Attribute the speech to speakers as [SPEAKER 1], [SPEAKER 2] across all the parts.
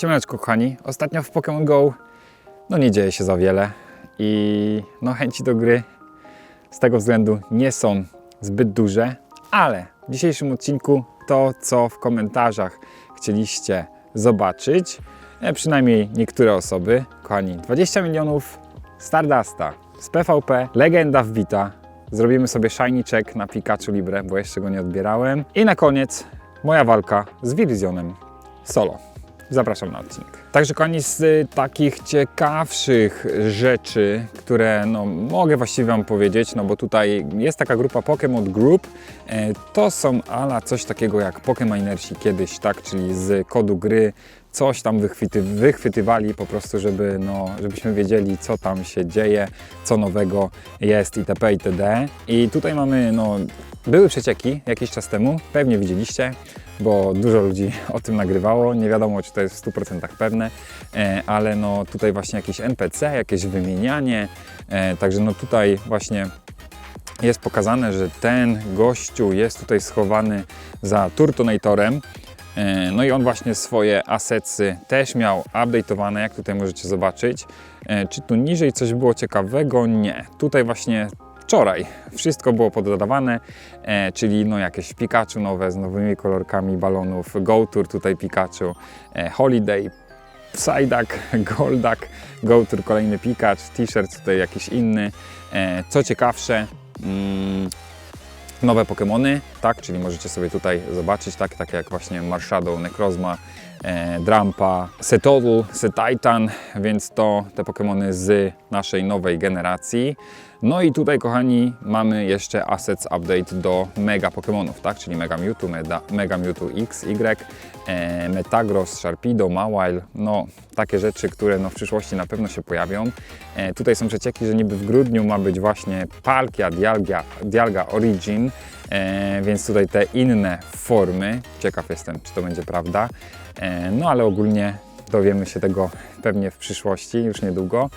[SPEAKER 1] Siemaneczko kochani, ostatnio w Pokémon GO no nie dzieje się za wiele i no chęci do gry z tego względu nie są zbyt duże, ale w dzisiejszym odcinku to co w komentarzach chcieliście zobaczyć, e, przynajmniej niektóre osoby, kochani, 20 milionów Stardusta z PvP, legenda wbita, zrobimy sobie shiny check na Pikachu Libre, bo jeszcze go nie odbierałem. I na koniec moja walka z Virizionem solo. Zapraszam na odcinek. Także koniec z y, takich ciekawszych rzeczy, które no, mogę właściwie Wam powiedzieć, no bo tutaj jest taka grupa Pokémon Group. E, To są ala coś takiego jak Pokémonersi kiedyś, tak, czyli z kodu gry coś tam wychwyty, wychwytywali po prostu, żeby, no, żebyśmy wiedzieli, co tam się dzieje, co nowego jest itp. itd. I tutaj mamy, no, były przecieki jakiś czas temu, pewnie widzieliście, bo dużo ludzi o tym nagrywało. Nie wiadomo, czy to jest w 100% pewne, e, ale no tutaj właśnie jakieś NPC, jakieś wymienianie. e, Także no tutaj właśnie jest pokazane, że ten gościu jest tutaj schowany za Turtonatorem. E, No i on właśnie swoje asetsy też miał update'owane, jak tutaj możecie zobaczyć. Czy tu niżej coś było ciekawego? Nie. Tutaj właśnie wczoraj. Wszystko było poddawane, e, czyli no jakieś Pikachu nowe z nowymi kolorkami balonów, Go Tour tutaj Pikachu, e, Holiday, Psyduck, Golduck, Go Tour kolejny Pikachu, T-shirt tutaj jakiś inny. E, co ciekawsze, mm, nowe Pokémony, tak, czyli możecie sobie tutaj zobaczyć, tak, takie jak właśnie Marshadow, Necrozma, e, Drampa, Setodl, Setitan, więc to te Pokémony z naszej nowej generacji. No i tutaj, kochani, mamy jeszcze Assets Update do Mega Pokémonów, tak, czyli Mega Mewtwo, Meda, Mega Mewtwo X, Y, e, Metagross, Sharpedo, Mawile, no takie rzeczy, które no, w przyszłości na pewno się pojawią. E, tutaj są przecieki, że niby w grudniu ma być właśnie Palkia, Dialga, Dialga Origin, e, więc tutaj te inne formy, ciekaw jestem, czy to będzie prawda, no ale ogólnie dowiemy się tego pewnie w przyszłości, już niedługo.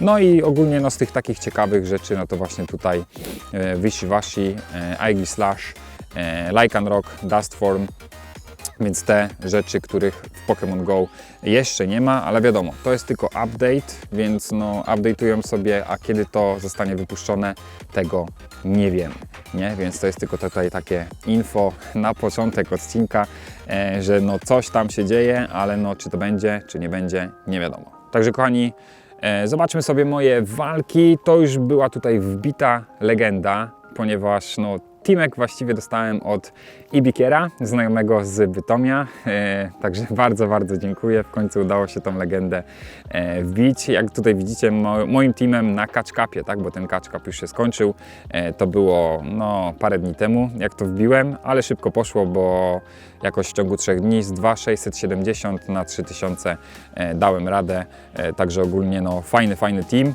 [SPEAKER 1] No i ogólnie no, z tych takich ciekawych rzeczy, no to właśnie tutaj e, Wishiwashi, e, Ivy Slash, e, Lycan Rock, Dustform, więc te rzeczy, których w Pokémon Go jeszcze nie ma, ale wiadomo, to jest tylko update, więc no update'ują sobie, a kiedy to zostanie wypuszczone, tego nie wiemy, nie? Więc to jest tylko tutaj takie info na początek odcinka, e, że no coś tam się dzieje, ale no czy to będzie, czy nie będzie, nie wiadomo. Także kochani, e, zobaczmy sobie moje walki. To już była tutaj wbita legenda, ponieważ no Teamek właściwie dostałem od Ibikiera, znajomego z Bytomia, e, także bardzo, bardzo dziękuję. W końcu udało się tą legendę e, wbić. Jak tutaj widzicie, mo, moim teamem na Catch Cupie, tak, bo ten Cup już się skończył. E, to było no, parę dni temu, jak to wbiłem, ale szybko poszło, bo jakoś w ciągu trzech dni z 2,670 na 3000 e, dałem radę. Także ogólnie no, fajny, fajny team.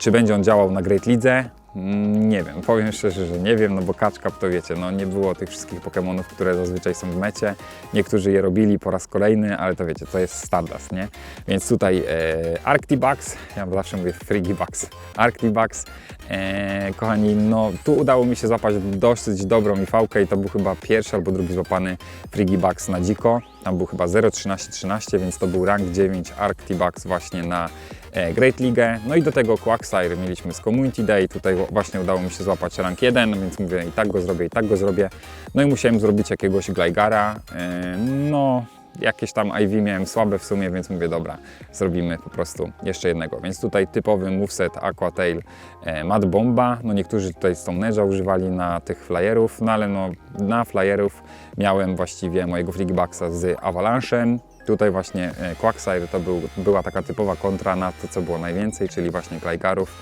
[SPEAKER 1] Czy będzie on działał na Great Lidze? Mm, Nie wiem, powiem szczerze, że nie wiem, no bo Cup to wiecie, no nie było tych wszystkich Pokémonów, które zazwyczaj są w mecie. Niektórzy je robili po raz kolejny, ale to wiecie, to jest Stardust, nie? Więc tutaj e, Arctibugs, ja zawsze mówię Frigibugs, Arctibugs. E, kochani, no tu udało mi się złapać dosyć dobrą mifałkę i to był chyba pierwszy albo drugi złapany Frigibugs na dziko. Tam był chyba 0,13-13, więc to był rank 9 Arctibugs właśnie na e, Great League. No i do tego Quagsire mieliśmy z Community Day. Tutaj właśnie udało mi się złapać rank 1, więc mówię i tak go zrobię, i tak go zrobię. No i musiałem zrobić jakiegoś Glaigara. E, No, jakieś tam IV miałem słabe w sumie, więc mówię dobra, zrobimy po prostu jeszcze jednego. Więc tutaj typowy moveset Aquatail e, Mad Bomba. No niektórzy tutaj Stonege'a używali na tych flyerów, no ale no na flyerów miałem właściwie mojego Frigibugsa z Avalanchem. Tutaj właśnie e, Quagsire to był, była taka typowa kontra na to, co było najwięcej, czyli właśnie Gligarów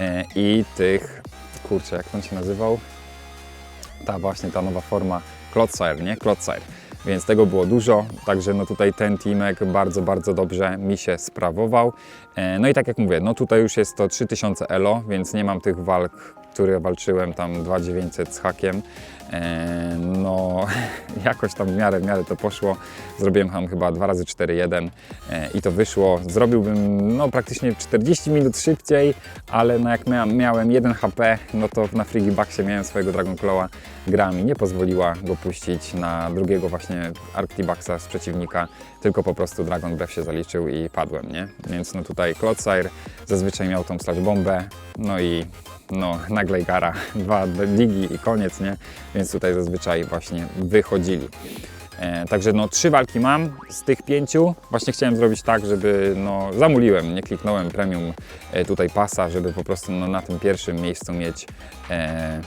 [SPEAKER 1] e, i tych, kurczę, jak on się nazywał? Ta właśnie, ta nowa forma Clodsire, nie? Clodsire. Więc tego było dużo, także no tutaj ten teamek bardzo, bardzo dobrze mi się sprawował. E, No i tak jak mówię, no tutaj już jest to 3000 elo, więc nie mam tych walk który walczyłem tam 2900 z hakiem. No, jakoś tam w miarę, w miarę to poszło. Zrobiłem tam chyba 2 razy 4-1 e, i to wyszło. Zrobiłbym no, praktycznie 40 minut szybciej, ale no, jak miałem, miałem 1 HP, no to na Frigibaxie miałem swojego Dragon Claw'a. Gra mi nie pozwoliła go puścić na drugiego właśnie Arctibaxa z przeciwnika, tylko po prostu Dragon Breath się zaliczył i padłem, nie? Więc no tutaj Clodsire zazwyczaj miał tą slash bombę, no i no nagle gara, dwa ligi i koniec, nie? Więc tutaj zazwyczaj właśnie wychodzili. E, także no trzy walki mam z tych pięciu. Właśnie chciałem zrobić tak, żeby no zamuliłem, nie kliknąłem premium e, tutaj pasa, żeby po prostu no, na tym pierwszym miejscu mieć e,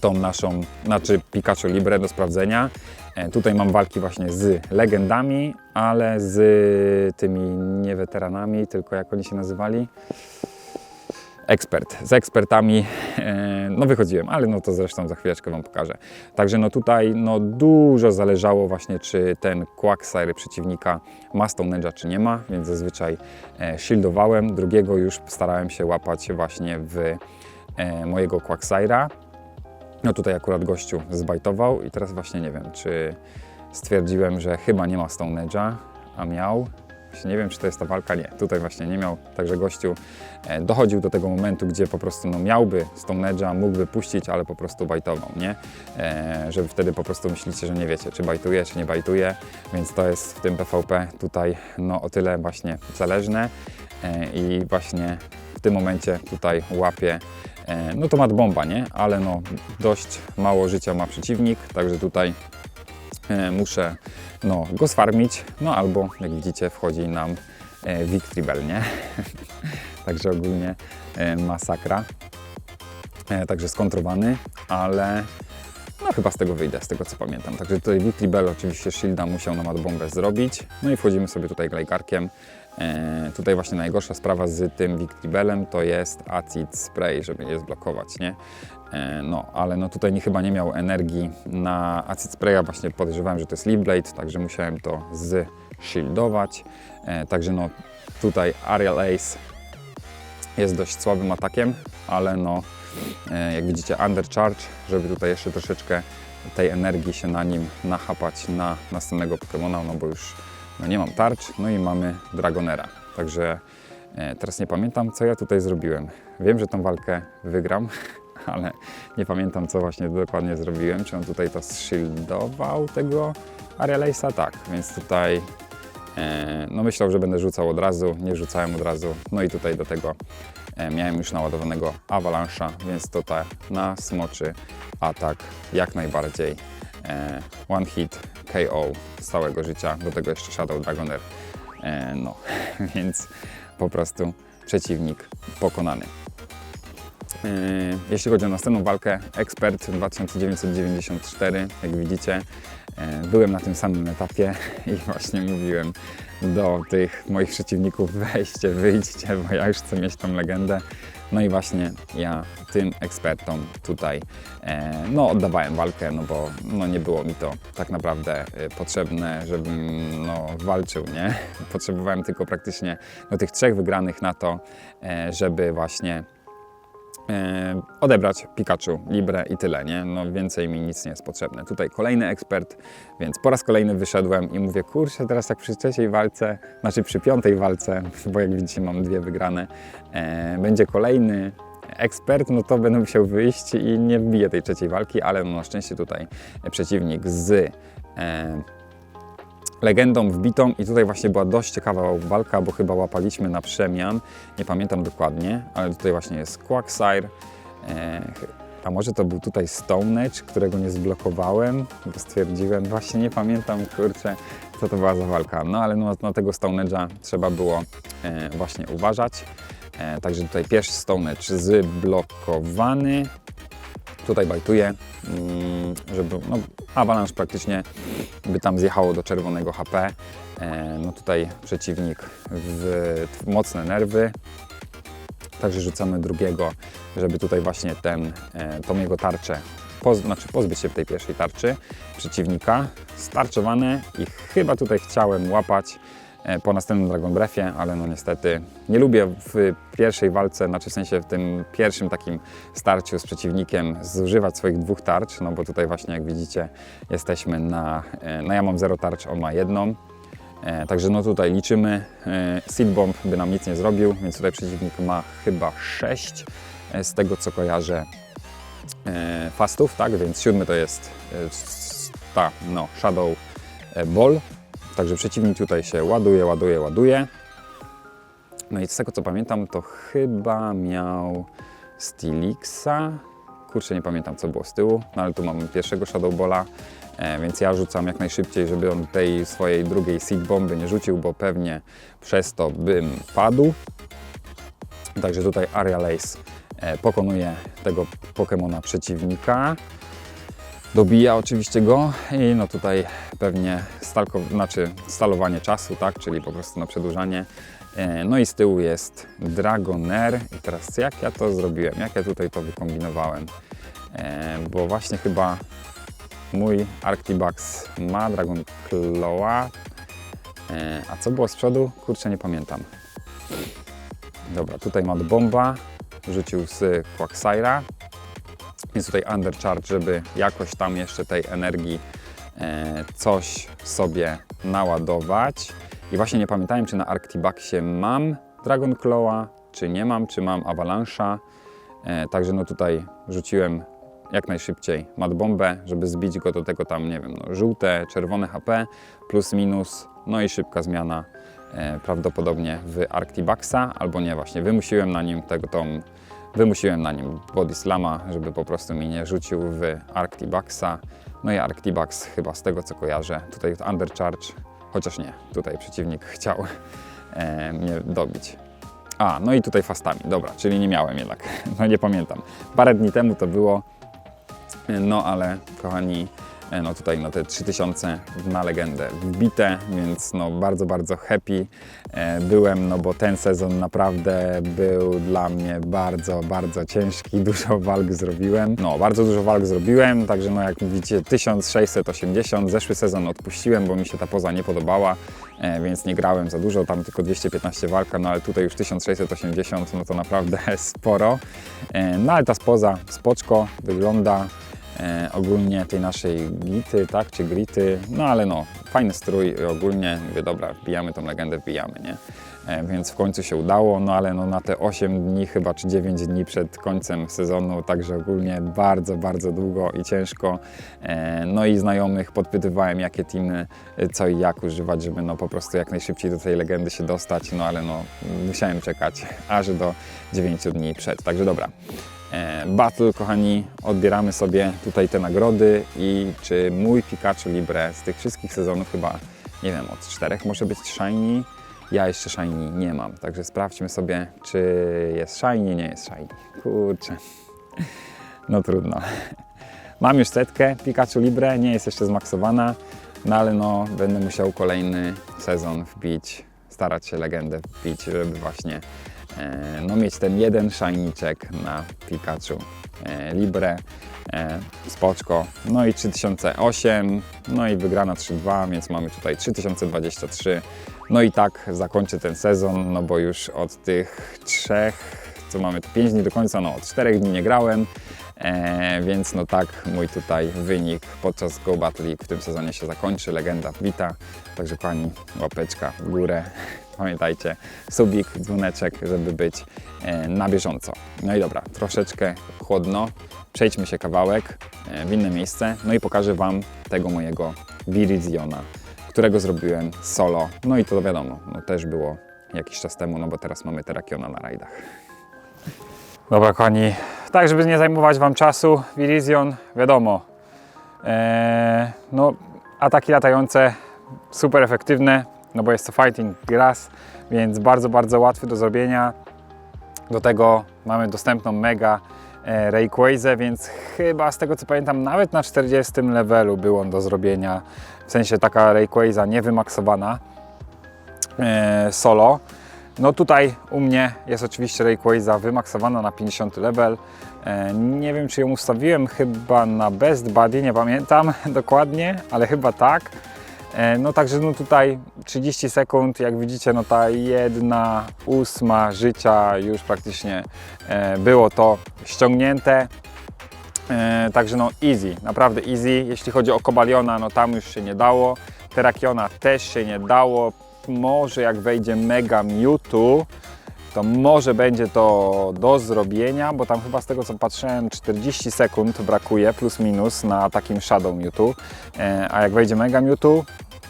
[SPEAKER 1] tą naszą, znaczy Pikachu Libre do sprawdzenia. E, tutaj mam walki właśnie z legendami, ale z tymi nie weteranami, tylko jak oni się nazywali? Ekspert. Z ekspertami e, no wychodziłem, ale no to zresztą za chwileczkę Wam pokażę. Także no tutaj no dużo zależało właśnie, czy ten Quagsire przeciwnika ma Stone czy nie ma, więc zazwyczaj e, shieldowałem. Drugiego już starałem się łapać właśnie w e, mojego Quagsire'a. No tutaj akurat gościu zbajtował i teraz właśnie nie wiem, czy stwierdziłem, że chyba nie ma Stone a miał. Właśnie nie wiem, czy to jest ta walka, nie. Tutaj właśnie nie miał, także gościu e, dochodził do tego momentu, gdzie po prostu no, miałby Stone Edge'a, mógłby puścić, ale po prostu bajtował, nie? E, wtedy po prostu myślicie, że nie wiecie, czy bajtuje, czy nie bajtuje, więc to jest w tym PvP tutaj no, o tyle właśnie zależne e, i właśnie w tym momencie tutaj łapie e, no to mat bomba, nie? Ale no dość mało życia ma przeciwnik, także tutaj muszę no, go sfarmić, no albo jak widzicie wchodzi nam e, Victory Bell, nie? Także ogólnie e, masakra. E, także skontrowany, ale no chyba z tego wyjdę, z tego co pamiętam. Także tutaj Victory Bell oczywiście shielda musiał na bombę zrobić. No i wchodzimy sobie tutaj glejkarkiem. E, tutaj właśnie najgorsza sprawa z tym Victory Bellem to jest acid spray, żeby je zblokować, nie? E, no, ale no tutaj nie, chyba nie miał energii na acid spraya, właśnie podejrzewałem, że to jest Leaf Blade, także musiałem to zshieldować. E, także no tutaj Ariel Ace jest dość słabym atakiem, ale no jak widzicie undercharge, żeby tutaj jeszcze troszeczkę tej energii się na nim nachapać na następnego Pokemona, no bo już no nie mam tarcz, no i mamy Dragonera. Także e, teraz nie pamiętam, co ja tutaj zrobiłem. Wiem, że tą walkę wygram, ale nie pamiętam, co właśnie dokładnie zrobiłem. Czy on tutaj to shieldował tego Arielace'a? Tak, więc tutaj e, no myślał, że będę rzucał od razu, nie rzucałem od razu. No i tutaj do tego e, miałem już naładowanego Avalanche'a, więc tutaj na smoczy atak jak najbardziej. E, one hit KO z całego życia, do tego jeszcze Shadow Dragoner. E, no, więc po prostu przeciwnik pokonany. E, Jeśli chodzi o następną walkę, Expert 2994, jak widzicie, byłem na tym samym etapie i właśnie mówiłem do tych moich przeciwników, weźcie, wyjdźcie, bo ja już chcę mieć tą legendę. No i właśnie ja tym ekspertom tutaj e, no, oddawałem walkę, no bo no, nie było mi to tak naprawdę e, potrzebne, żebym no, walczył, nie? Potrzebowałem tylko praktycznie no, tych trzech wygranych na to, e, żeby właśnie odebrać Pikachu, Libre i tyle, nie? No więcej mi nic nie jest potrzebne. Tutaj kolejny ekspert, więc po raz kolejny wyszedłem i mówię, kurczę, teraz jak przy trzeciej walce, znaczy przy piątej walce, bo jak widzicie mam dwie wygrane, e, będzie kolejny ekspert, no to będę musiał wyjść i nie wbiję tej trzeciej walki, ale no na szczęście tutaj przeciwnik z e, legendą wbitą i tutaj właśnie była dość ciekawa walka, bo chyba łapaliśmy na przemian, nie pamiętam dokładnie, ale tutaj właśnie jest Quagsire, e, a może to był tutaj Stone Edge, którego nie zblokowałem, bo stwierdziłem, właśnie nie pamiętam, kurczę, co to była za walka, no ale no, na tego Stone Edge'a trzeba było e, właśnie uważać, e, także tutaj pierwszy Stone Edge zblokowany, tutaj bajtuję, mm, żeby, no, Avalanche praktycznie by tam zjechało do czerwonego HP. E, No tutaj przeciwnik w mocne nerwy, także rzucamy drugiego, żeby tutaj właśnie ten, e, tą jego tarczę, poz, znaczy pozbyć się tej pierwszej tarczy przeciwnika, starczowane i chyba tutaj chciałem łapać po następnym Dragon Breathie, ale no niestety nie lubię w pierwszej walce, znaczy w sensie w tym pierwszym takim starciu z przeciwnikiem zużywać swoich dwóch tarcz, no bo tutaj właśnie jak widzicie jesteśmy na, e, no ja mam zero tarcz, on ma jedną, E, Także no tutaj liczymy. E, Seed Bomb by nam nic nie zrobił, więc tutaj przeciwnik ma chyba 6 z tego co kojarzę e, fastów, tak? Więc siódmy to jest e, ta, no, Shadow e, Ball. Także przeciwnik tutaj się ładuje, ładuje, ładuje. No i z tego co pamiętam, to chyba miał Stilixa. Kurczę, nie pamiętam co było z tyłu, no ale tu mamy pierwszego Shadow Balla. E, więc ja rzucam jak najszybciej, żeby on tej swojej drugiej seed bomby nie rzucił, bo pewnie przez to bym padł. Także tutaj Aria Lace e, pokonuje tego Pokemona przeciwnika. Dobija oczywiście go i no tutaj pewnie stalko, znaczy stalowanie czasu, tak, czyli po prostu na przedłużanie. E, No i z tyłu jest Dragonair. I teraz jak ja to zrobiłem? Jak ja tutaj to wykombinowałem? E, Bo właśnie chyba mój Arctibugs ma Dragon Claw'a. E, A co było z przodu? Kurczę, nie pamiętam. Dobra, tutaj Mad Bomba rzucił z Quagsira. Jest tutaj Undercharge, żeby jakoś tam jeszcze tej energii e, coś sobie naładować. I właśnie nie pamiętałem, czy na Arctibugsie mam Dragon Claw'a, czy nie mam, czy mam Avalanche'a. E, także no tutaj rzuciłem jak najszybciej Mad Bombę, żeby zbić go do tego tam, nie wiem, no, żółte, czerwone HP, plus minus, no i szybka zmiana e, prawdopodobnie w Arctibugsa, albo nie, właśnie wymusiłem na nim tego tą, wymusiłem na nim Body Slama, żeby po prostu mi nie rzucił w Arctibugsa. No i Arctibugs chyba z tego co kojarzę, tutaj Undercharge, chociaż nie, tutaj przeciwnik chciał e, mnie dobić. A, no i tutaj fastami, dobra, czyli nie miałem jednak, no nie pamiętam. Parę dni temu to było, no ale kochani, e, no tutaj no te 3000 na legendę wbite, więc no bardzo, bardzo happy e, byłem, no bo ten sezon naprawdę był dla mnie bardzo, bardzo ciężki, dużo walk zrobiłem. No, bardzo dużo walk zrobiłem, także no jak widzicie 1680, zeszły sezon odpuściłem, bo mi się ta poza nie podobała, e, więc nie grałem za dużo, tam tylko 215 walka, no ale tutaj już 1680, no to naprawdę sporo. E, No ale ta spoza spoczko wygląda e, ogólnie tej naszej gity, tak, czy grity, no ale no, fajny strój ogólnie, mówię, dobra, wbijamy tą legendę, wbijamy, nie? E, Więc w końcu się udało, no ale no na te 8 dni chyba, czy 9 dni przed końcem sezonu, także ogólnie bardzo, bardzo długo i ciężko. E, No i znajomych podpytywałem, jakie teamy, e, co i jak używać, żeby no po prostu jak najszybciej do tej legendy się dostać, no ale no musiałem czekać aż do 9 dni przed, także dobra. Battle, kochani, odbieramy sobie tutaj te nagrody i czy mój Pikachu Libre z tych wszystkich sezonów chyba, nie wiem, od czterech może być shiny, ja jeszcze shiny nie mam, także sprawdźmy sobie, czy jest shiny, nie jest shiny. Kurczę, no trudno. Mam już setkę Pikachu Libre, nie jest jeszcze zmaksowana, no ale no będę musiał kolejny sezon wbić, starać się legendę wbić, żeby właśnie no mieć ten jeden shiniczek na Pikachu e, Libre, e, spoczko, no i 3008, no i wygrana 3-2, więc mamy tutaj 3023, no i tak zakończę ten sezon, no bo już od tych trzech, co mamy tu 5 dni do końca, no od 4 dni nie grałem, E, więc no tak mój tutaj wynik podczas Go Battle League w tym sezonie się zakończy. Legenda wbita. Także pani łapeczka w górę. Pamiętajcie, subik, dzwoneczek, żeby być e, na bieżąco. No i dobra, troszeczkę chłodno. Przejdźmy się kawałek e, w inne miejsce. No i pokażę Wam tego mojego Viriziona, którego zrobiłem solo. No i to wiadomo, no też było jakiś czas temu, no bo teraz mamy Terakiona na rajdach. Dobra, kochani, tak, żeby nie zajmować Wam czasu, Virizion, wiadomo, eee, no, ataki latające super efektywne, no bo jest to fighting grass, więc bardzo, bardzo łatwy do zrobienia. Do tego mamy dostępną mega e, Rayquaza, więc chyba z tego co pamiętam, nawet na 40 levelu był on do zrobienia, w sensie taka Rayquaza niewymaksowana e, solo. No tutaj u mnie jest oczywiście Rayquaza wymaksowana na 50 level. E, Nie wiem czy ją ustawiłem chyba na Best Buddy, nie pamiętam dokładnie, ale chyba tak. E, No także no tutaj 30 sekund, jak widzicie, no ta jedna ósma życia już praktycznie e, było to ściągnięte. E, także no easy, naprawdę easy. Jeśli chodzi o Kobaliona, no tam już się nie dało. Terakiona też się nie dało. Może jak wejdzie Mega Mewtwo, to może będzie to do zrobienia, bo tam chyba z tego co patrzyłem 40 sekund brakuje plus minus na takim Shadow Mewtwo. E, a jak wejdzie Mega Mewtwo,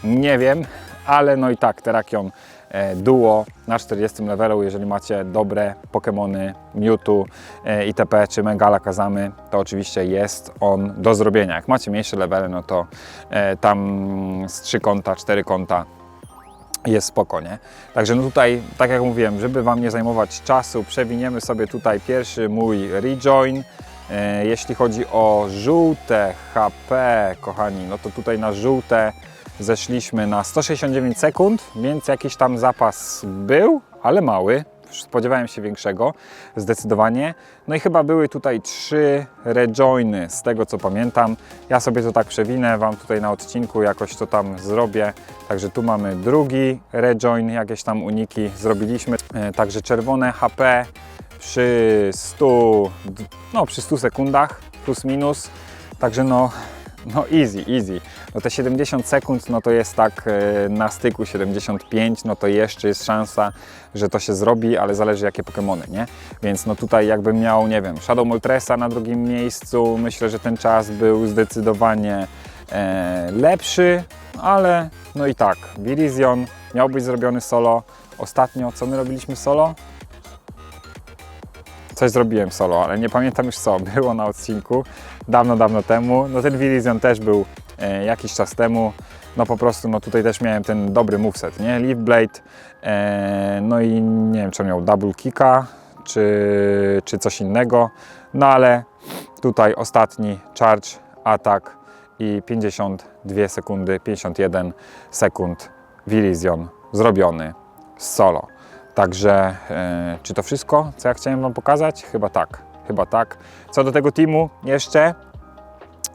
[SPEAKER 1] nie wiem, ale no i tak Terakion e, Duo na 40 levelu, jeżeli macie dobre Pokémony Mewtwo, e, ITP czy Megala Kazamy, to oczywiście jest on do zrobienia. Jak macie mniejsze levely, no to tam z 3 konta, 4 konta jest spoko, nie? Także no tutaj, tak jak mówiłem, żeby Wam nie zajmować czasu, przewiniemy sobie tutaj pierwszy mój rejoin. E, jeśli chodzi o żółte HP, kochani, no to tutaj na żółte zeszliśmy na 169 sekund, więc jakiś tam zapas był, ale mały. Spodziewałem się większego, zdecydowanie. No i chyba były tutaj trzy rejoiny, z tego co pamiętam. Ja sobie to tak przewinę Wam tutaj na odcinku, jakoś to tam zrobię. Także tu mamy drugi rejoin, jakieś tam uniki zrobiliśmy. E, Także czerwone HP przy 100, d- no przy 100 sekundach plus minus. Także no, no easy, easy. No te 70 sekund, no to jest tak e, na styku 75, no to jeszcze jest szansa, że to się zrobi, ale zależy jakie Pokémony, nie? Więc no tutaj jakbym miał, nie wiem, Shadow Moltresa na drugim miejscu, myślę, że ten czas był zdecydowanie e, lepszy, ale no i tak, Virizion miał być zrobiony solo. Ostatnio, co my robiliśmy solo? Coś zrobiłem solo, ale nie pamiętam już co. Było na odcinku dawno, dawno temu. No ten Virizion też był e, jakiś czas temu. No po prostu, no tutaj też miałem ten dobry moveset, nie? Leaf Blade, e, no i nie wiem, czy miał double kicka, czy, czy coś innego. No ale tutaj ostatni charge, atak i 52 sekundy, 51 sekund Virizion zrobiony solo. Także e, czy to wszystko, co ja chciałem Wam pokazać? Chyba tak, chyba tak. Co do tego teamu jeszcze,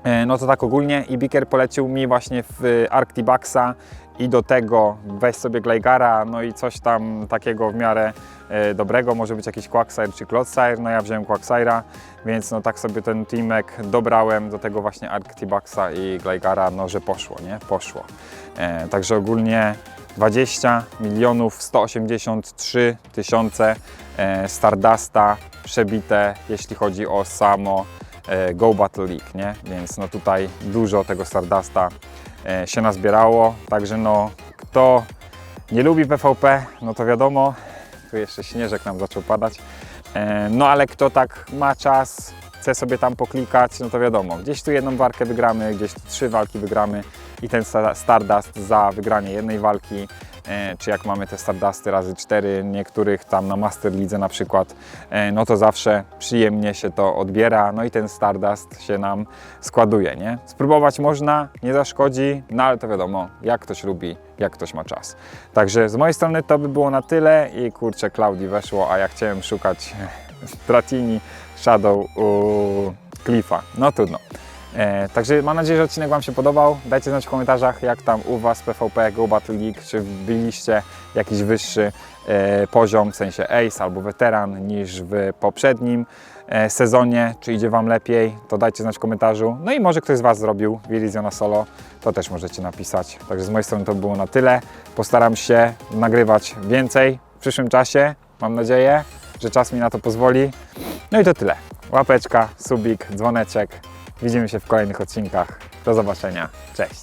[SPEAKER 1] e, no to tak ogólnie Ibiker polecił mi właśnie w Arctibuxa i do tego weź sobie Gleigara, no i coś tam takiego w miarę e, dobrego, może być jakiś Quagsire czy Clodsire, no ja wziąłem Quagsira, więc no tak sobie ten teamek dobrałem do tego właśnie Arctibuxa i Gleigara, no że poszło, nie? Poszło. Także ogólnie 20 milionów 183 tysiące e, Stardusta przebite, jeśli chodzi o samo e, Go Battle League, nie? Więc no tutaj dużo tego Stardusta e, się nazbierało, także no kto nie lubi PvP, no to wiadomo, tu jeszcze śnieżek nam zaczął padać, no ale kto tak ma czas, chce sobie tam poklikać, no to wiadomo, gdzieś tu jedną walkę wygramy, gdzieś tu trzy walki wygramy i ten sta- Stardust za wygranie jednej walki, e, czy jak mamy te Stardusty razy cztery, niektórych tam na Master na przykład, e, no to zawsze przyjemnie się to odbiera, no i ten Stardust się nam składuje, nie? Spróbować można, nie zaszkodzi, no ale to wiadomo, jak ktoś lubi, jak ktoś ma czas. Także z mojej strony to by było na tyle i kurczę, Klaudii weszło, a ja chciałem szukać Stratini Shadow u Cliffa. No trudno. E, także mam nadzieję, że odcinek Wam się podobał. Dajcie znać w komentarzach, jak tam u Was PvP Go Battle League, czy byliście jakiś wyższy e, poziom, w sensie Ace albo weteran niż w poprzednim e, sezonie, czy idzie Wam lepiej, to dajcie znać w komentarzu. No i może ktoś z Was zrobił Viriziona solo, to też możecie napisać. Także z mojej strony to było na tyle. Postaram się nagrywać więcej w przyszłym czasie, mam nadzieję, że czas mi na to pozwoli. No i to tyle. Łapeczka, subik, dzwoneczek. Widzimy się w kolejnych odcinkach. Do zobaczenia. Cześć.